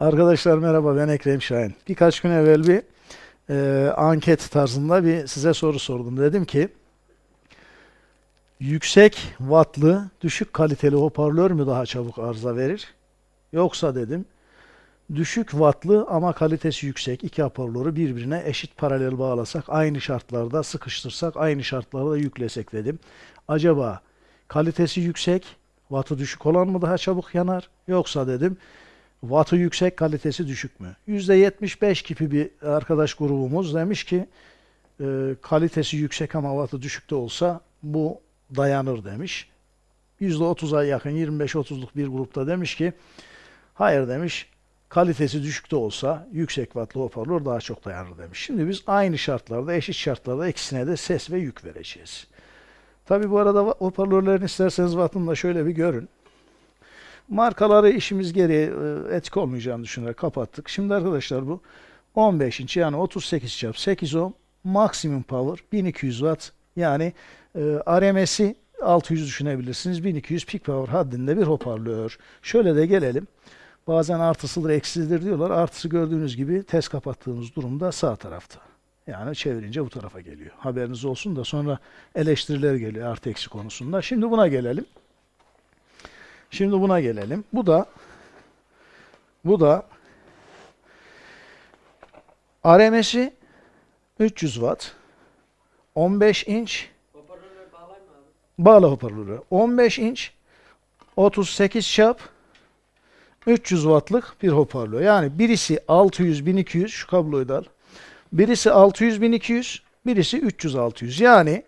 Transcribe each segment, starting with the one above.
Arkadaşlar merhaba ben Ekrem Şahin. Birkaç gün evvel bir e, anket tarzında bir size soru sordum. Dedim ki yüksek wattlı düşük kaliteli hoparlör mü daha çabuk arıza verir? Yoksa dedim düşük wattlı ama kalitesi yüksek iki hoparlörü birbirine eşit paralel bağlasak aynı şartlarda sıkıştırsak aynı şartlarda yüklesek dedim. Acaba kalitesi yüksek wattı düşük olan mı daha çabuk yanar? Yoksa dedim Wattı yüksek, kalitesi düşük mü? %75 gibi bir arkadaş grubumuz demiş ki e, kalitesi yüksek ama wattı düşük de olsa bu dayanır demiş. %30'a yakın 25-30'luk bir grupta demiş ki hayır demiş kalitesi düşük de olsa yüksek wattlı hoparlör daha çok dayanır demiş. Şimdi biz aynı şartlarda eşit şartlarda ikisine de ses ve yük vereceğiz. Tabi bu arada hoparlörlerin isterseniz wattını da şöyle bir görün. Markaları işimiz gereği e, etik olmayacağını düşünerek kapattık. Şimdi arkadaşlar bu 15 inç yani 38 çarpı 8 ohm maksimum power 1200 watt yani e, RMS'i 600 düşünebilirsiniz. 1200 peak power haddinde bir hoparlör. Şöyle de gelelim. Bazen artısıdır eksisidir diyorlar. Artısı gördüğünüz gibi test kapattığımız durumda sağ tarafta. Yani çevirince bu tarafa geliyor. Haberiniz olsun da sonra eleştiriler geliyor artı eksi konusunda. Şimdi buna gelelim. Şimdi buna gelelim. Bu da bu da RMS'i 300 watt 15 inç bağlı hoparlörü 15 inç 38 çap 300 wattlık bir hoparlör. Yani birisi 600 1200 şu kabloyu da al. Birisi 600 1200, birisi 300 600. Yani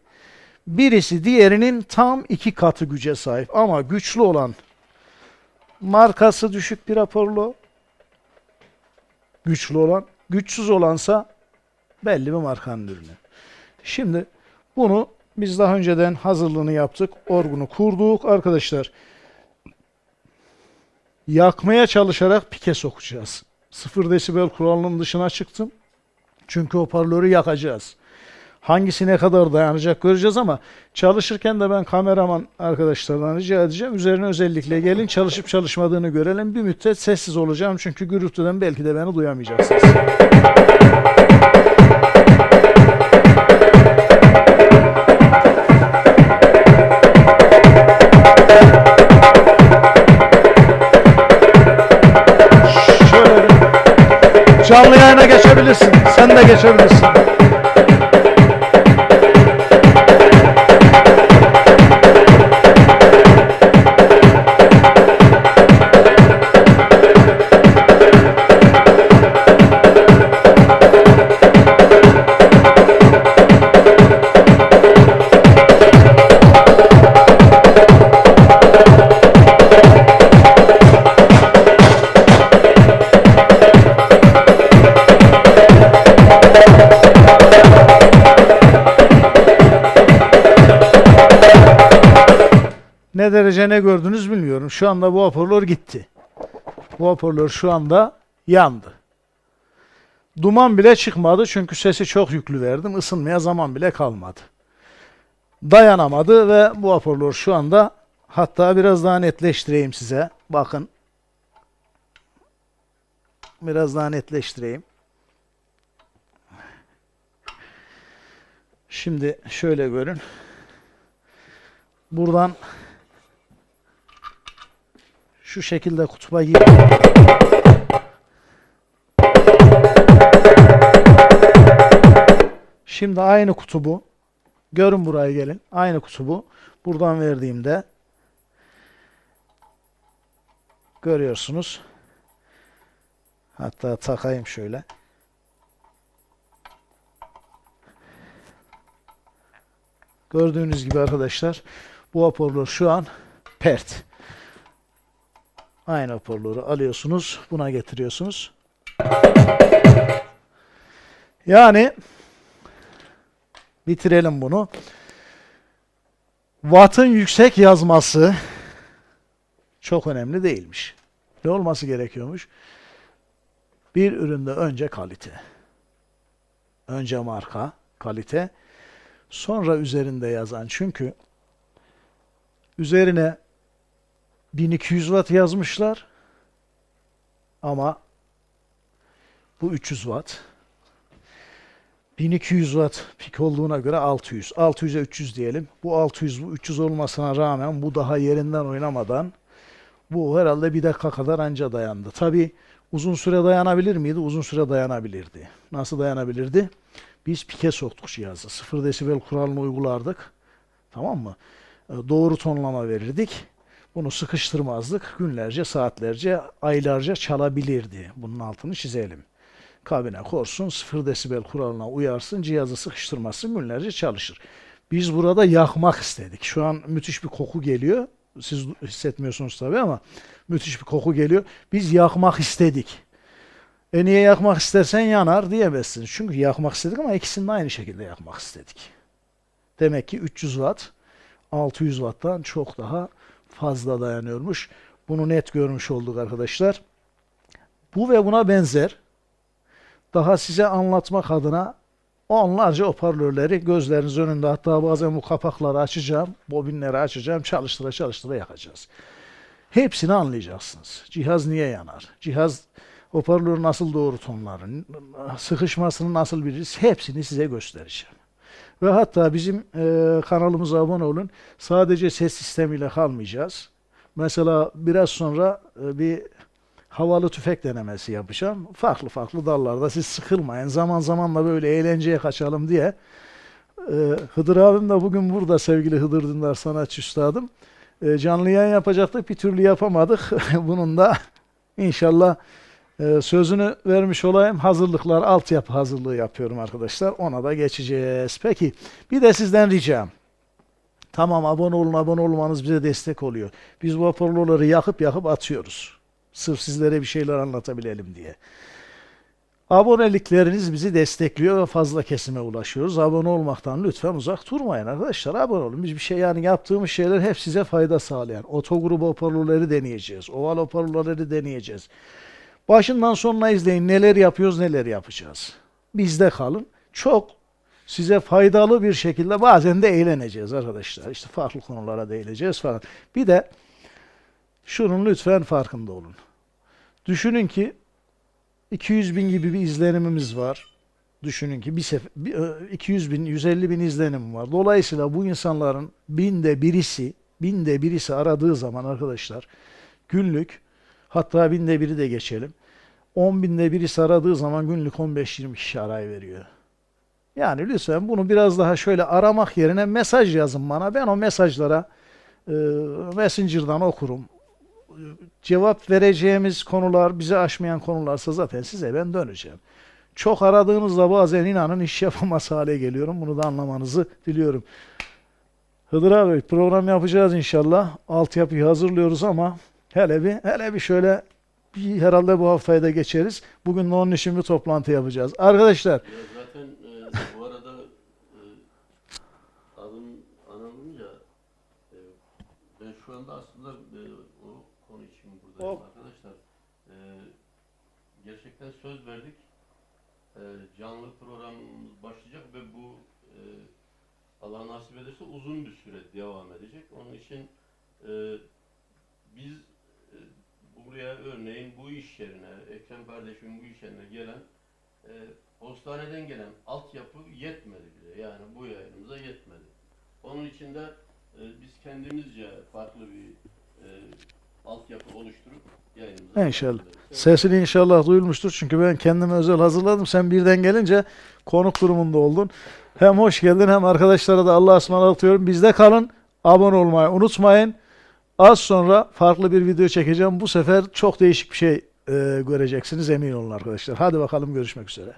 birisi diğerinin tam iki katı güce sahip ama güçlü olan markası düşük bir hoparlör. Güçlü olan, güçsüz olansa belli bir markanın ürünü. Şimdi bunu biz daha önceden hazırlığını yaptık. Orgunu kurduk. Arkadaşlar yakmaya çalışarak pike sokacağız. 0 desibel kuralının dışına çıktım. Çünkü hoparlörü yakacağız. Hangisi ne kadar dayanacak göreceğiz ama çalışırken de ben kameraman arkadaşlardan rica edeceğim. Üzerine özellikle gelin çalışıp çalışmadığını görelim. Bir müddet sessiz olacağım çünkü gürültüden belki de beni duyamayacaksınız. Şöyle canlı yayına geçebilirsin. Sen de geçebilirsin. Ne derece ne gördünüz bilmiyorum. Şu anda bu hoparlör gitti. Bu hoparlör şu anda yandı. Duman bile çıkmadı çünkü sesi çok yüklü verdim. Isınmaya zaman bile kalmadı. Dayanamadı ve bu hoparlör şu anda hatta biraz daha netleştireyim size. Bakın. Biraz daha netleştireyim. Şimdi şöyle görün. Buradan şu şekilde kutuba gir. Şimdi aynı kutu bu. Görün buraya gelin. Aynı kutu bu. Buradan verdiğimde görüyorsunuz. Hatta takayım şöyle. Gördüğünüz gibi arkadaşlar bu hoparlör şu an pert. Aynı hoparlörü alıyorsunuz. Buna getiriyorsunuz. Yani bitirelim bunu. Watt'ın yüksek yazması çok önemli değilmiş. Ne olması gerekiyormuş? Bir üründe önce kalite. Önce marka, kalite. Sonra üzerinde yazan. Çünkü üzerine 1200 watt yazmışlar ama Bu 300 watt. 1200 watt pik olduğuna göre 600. 600'e 300 diyelim. Bu 600 bu 300 olmasına rağmen bu daha yerinden oynamadan bu herhalde bir dakika kadar anca dayandı. Tabi uzun süre dayanabilir miydi? Uzun süre dayanabilirdi. Nasıl dayanabilirdi? Biz pike soktuk cihazı. 0 desibel kuralını uygulardık. Tamam mı? E, Doğru tonlama verirdik. Bunu sıkıştırmazdık. Günlerce, saatlerce, aylarca çalabilirdi. Bunun altını çizelim. Kabine korsun, 0 desibel kuralına uyarsın, cihazı sıkıştırmazsın, günlerce çalışır. Biz burada yakmak istedik. Şu an müthiş bir koku geliyor. Siz hissetmiyorsunuz tabii ama müthiş bir koku geliyor. Biz yakmak istedik. E niye yakmak istersen yanar diyemezsin. Çünkü yakmak istedik ama ikisini de aynı şekilde yakmak istedik. Demek ki 300 watt 600 watt'tan çok daha fazla dayanıyormuş. Bunu net görmüş olduk arkadaşlar. Bu ve buna benzer daha size anlatmak adına onlarca hoparlörleri gözleriniz önünde hatta bazen bu kapakları açacağım, bobinleri açacağım, çalıştıra çalıştıra yakacağız. Hepsini anlayacaksınız. Cihaz niye yanar? Cihaz hoparlör nasıl doğru tonları, sıkışmasını nasıl biliriz? Hepsini size göstereceğim. Ve hatta bizim e, kanalımıza abone olun. Sadece ses sistemiyle kalmayacağız. Mesela biraz sonra e, bir havalı tüfek denemesi yapacağım. Farklı farklı dallarda siz sıkılmayın. Zaman zaman da böyle eğlenceye kaçalım diye. E, Hıdır abim de bugün burada sevgili Hıdır Dündar sanatçı üstadım. E, canlı yayın yapacaktık bir türlü yapamadık. Bunun da inşallah e, sözünü vermiş olayım. Hazırlıklar, altyapı hazırlığı yapıyorum arkadaşlar. Ona da geçeceğiz. Peki bir de sizden ricam. Tamam abone olun, abone olmanız bize destek oluyor. Biz bu hoparlörleri yakıp yakıp atıyoruz. Sırf sizlere bir şeyler anlatabilelim diye. Abonelikleriniz bizi destekliyor ve fazla kesime ulaşıyoruz. Abone olmaktan lütfen uzak durmayın arkadaşlar. Abone olun. Biz bir şey yani yaptığımız şeyler hep size fayda sağlayan. Otogrup hoparlörleri deneyeceğiz. Oval hoparlörleri deneyeceğiz. Başından sonuna izleyin. Neler yapıyoruz, neler yapacağız. Bizde kalın. Çok size faydalı bir şekilde bazen de eğleneceğiz arkadaşlar. İşte farklı konulara değineceğiz falan. Bir de şunun lütfen farkında olun. Düşünün ki 200 bin gibi bir izlenimimiz var. Düşünün ki bir sefer, bir, e, 200 bin, 150 bin izlenim var. Dolayısıyla bu insanların binde birisi, binde birisi aradığı zaman arkadaşlar günlük hatta binde biri de geçelim. 10 binde birisi aradığı zaman günlük 15-20 kişi aray veriyor. Yani lütfen bunu biraz daha şöyle aramak yerine mesaj yazın bana. Ben o mesajlara e, Messenger'dan okurum. Cevap vereceğimiz konular, bizi aşmayan konularsa zaten size ben döneceğim. Çok aradığınızda bazen inanın iş yapamaz hale geliyorum. Bunu da anlamanızı diliyorum. Hıdır abi program yapacağız inşallah. Altyapıyı hazırlıyoruz ama hele bir hele bir şöyle bir herhalde bu haftayı da geçeriz. Bugün de onun için bir toplantı yapacağız. Arkadaşlar Ya zaten e, bu arada e, adım anılınca e, ben şu anda aslında e, o konu için buradayım O- arkadaşlar. E, gerçekten söz verdik. E, canlı programımız başlayacak ve bu e, Allah nasip ederse uzun bir süre devam edecek. Onun için e, biz buraya örneğin bu iş yerine, Ekrem kardeşimin bu iş yerine gelen e, postaneden gelen altyapı yetmedi bile. Yani bu yayınımıza yetmedi. Onun için de e, biz kendimizce farklı bir e, altyapı oluşturup yayınımıza İnşallah. devam ederiz. Sesin inşallah duyulmuştur. Çünkü ben kendime özel hazırladım. Sen birden gelince konuk durumunda oldun. Hem hoş geldin hem arkadaşlara da Allah'a ısmarlatıyorum. Bizde kalın. Abone olmayı unutmayın. Az sonra farklı bir video çekeceğim. Bu sefer çok değişik bir şey e, göreceksiniz emin olun arkadaşlar. Hadi bakalım görüşmek üzere.